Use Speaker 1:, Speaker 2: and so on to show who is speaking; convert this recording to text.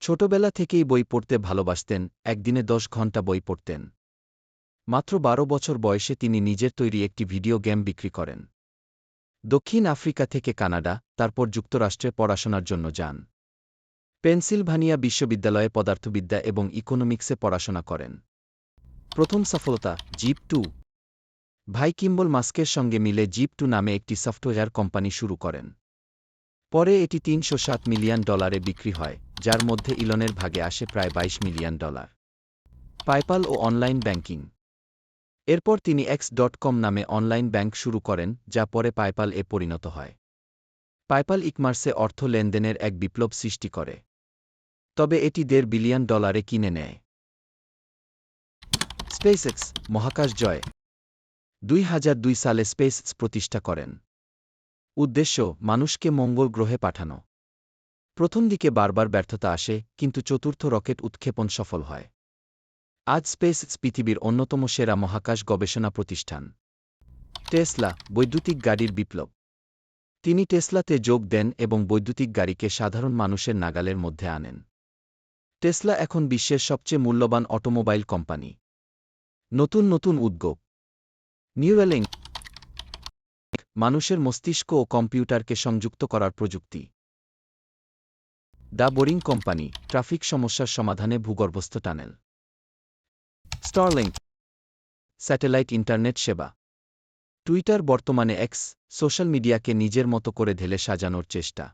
Speaker 1: ছোটবেলা থেকেই বই পড়তে ভালোবাসতেন, একদিনে দশ ঘণ্টা বই পড়তেন। মাত্র বারো বছর বয়সে তিনি নিজের তৈরি একটি ভিডিও গেম বিক্রি করেন। দক্ষিণ আফ্রিকা থেকে কানাডা, তারপর যুক্তরাষ্ট্রে পড়াশোনার জন্য যান। পেনসিলভানিয়া বিশ্ববিদ্যালয়ে পদার্থবিদ্যা এবং ইকোনমিক্সে পড়াশোনা করেন। প্রথম সফলতা, জিপ টু। ভাই কিম্বল মাস্কের সঙ্গে মিলে জিপ টু নামে একটি সফটওয়্যার কোম্পানি শুরু করেন। পরে এটি তিনশো সাত মিলিয়ন ডলারে বিক্রি হয়, যার মধ্যে ইলনের ভাগে আসে প্রায় ২২ মিলিয়ন ডলার। পাইপাল ও অনলাইন ব্যাংকিং। এরপর তিনি এক্স ডট কম নামে অনলাইন ব্যাংক শুরু করেন, যা পরে পাইপাল এ পরিণত হয়। পাইপাল ইকমার্সে অর্থ লেনদেনের এক বিপ্লব সৃষ্টি করে। তবে এটি দেড় বিলিয়ন ডলারে কিনে নেয়। স্পেসএক্স, মহাকাশ জয়। দুই হাজার দুই সালে স্পেসএক্স প্রতিষ্ঠা করেন। উদ্দেশ্য, মানুষকে মঙ্গল গ্রহে পাঠানো। প্রথম দিকে বারবার ব্যর্থতা আসে, কিন্তু চতুর্থ রকেট উৎক্ষেপণ সফল হয়। আজ স্পেস পৃথিবীর অন্যতম সেরা মহাকাশ গবেষণা প্রতিষ্ঠান। টেসলা, বৈদ্যুতিক গাড়ির বিপ্লব। তিনি টেসলাতে যোগ দেন এবং বৈদ্যুতিক গাড়িকে সাধারণ মানুষের নাগালের মধ্যে আনেন। টেসলা এখন বিশ্বের সবচেয়ে মূল্যবান অটোমোবাইল কোম্পানি। নতুন নতুন উদ্যোগ। নিউরেলিং মানুষের মস্তিষ্ক ও কম্পিউটারকে সংযুক্ত করার প্রযুক্তি। দ্য বোরিং কোম্পানি, ট্রাফিক সমস্যার সমাধানে ভূগর্ভস্থ টানেল। স্টারলিংক, স্যাটেলাইট ইন্টারনেট সেবা। টুইটার বর্তমানে এক্স, সোশ্যাল মিডিয়াকে নিজের মতো করে ঢেলে সাজানোর চেষ্টা।